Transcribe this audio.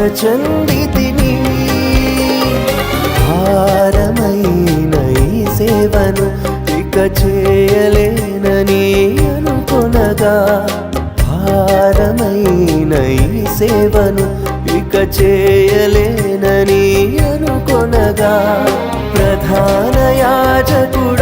నిరాశ భారమైన ఈ సేవను ఇక చేయలేనని అనుకొనగా భారమైన ఈ సేవను ఇక చేయలేనని అనుకొనగా ప్రధాన యాజకుడు